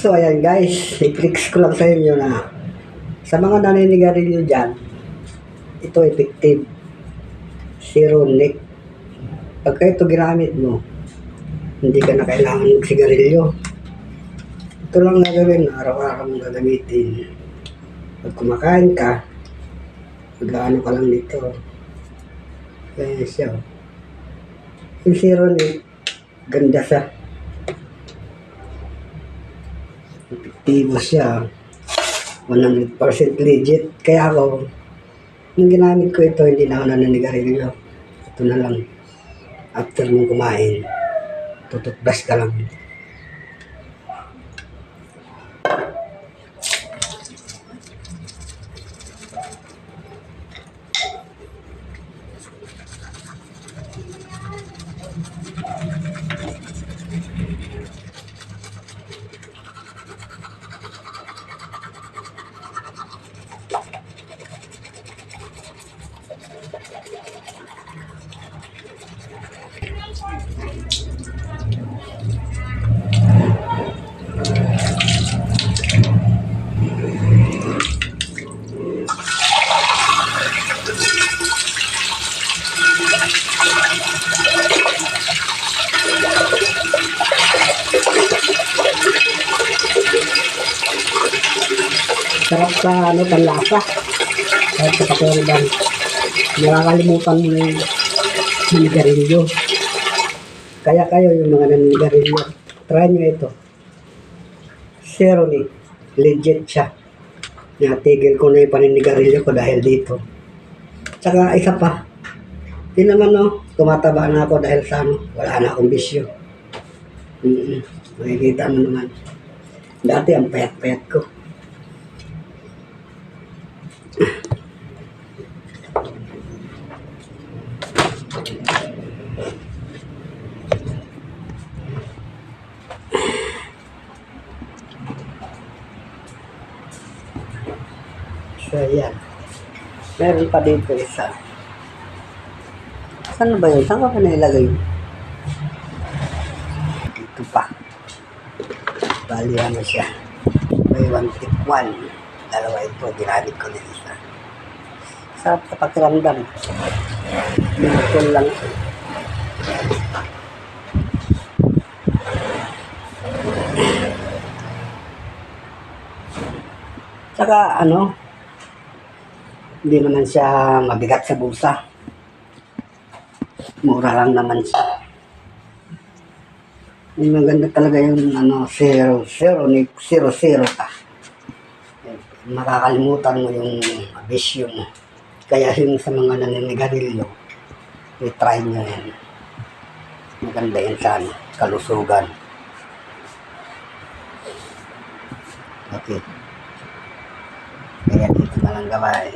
So, ayan guys, i-flex ko lang sa inyo na sa mga naninigarilyo dyan, ito effective. Zero nick. Pagka ito ginamit mo, hindi ka na kailangan magsigarilyo. Ito lang gagawin, araw-araw mong gagamitin. Pag kumakain ka, mag-ano ka lang dito. Kaya siya. Yung zero nick, ganda siya. Epektibo siya. 100% legit. Kaya ako, nung ginamit ko ito, hindi na ako nananigarilyo. Ito na lang. After mong kumain, tututbas ka lang. Sarap sa ano, panlasa. Sarap sa pakiramdam. Nakakalimutan mo na yung naninigarilyo. Kaya kayo yung mga naninigarilyo. Try nyo ito. Zero ni. Legit siya. Natigil ko na yung paninigarilyo ko dahil dito. Tsaka isa pa. Di naman no, tumataba na ako dahil sa ano, wala na akong bisyo. Mm Makikita mo naman. Dati ang payat-payat ko. So, yan. Meron pa dito isa. Saan na ba yun? Saan ko pa nailagay? Dito pa. Bali, ano siya. May one tip one. Dalawa ito. Ginamit ko na isa. Sarap sa pakiramdam. Minutol lang. Tsaka ano, hindi naman siya mabigat sa bulsa. Mura lang naman siya. Yung maganda talaga yung ano, zero, zero, zero, zero ka. Makakalimutan mo yung bisyo mo. Kaya yung sa mga naninigarilyo, i-try nyo yan. Maganda yan sa kalusugan. Okay. Kaya dito na lang gawin.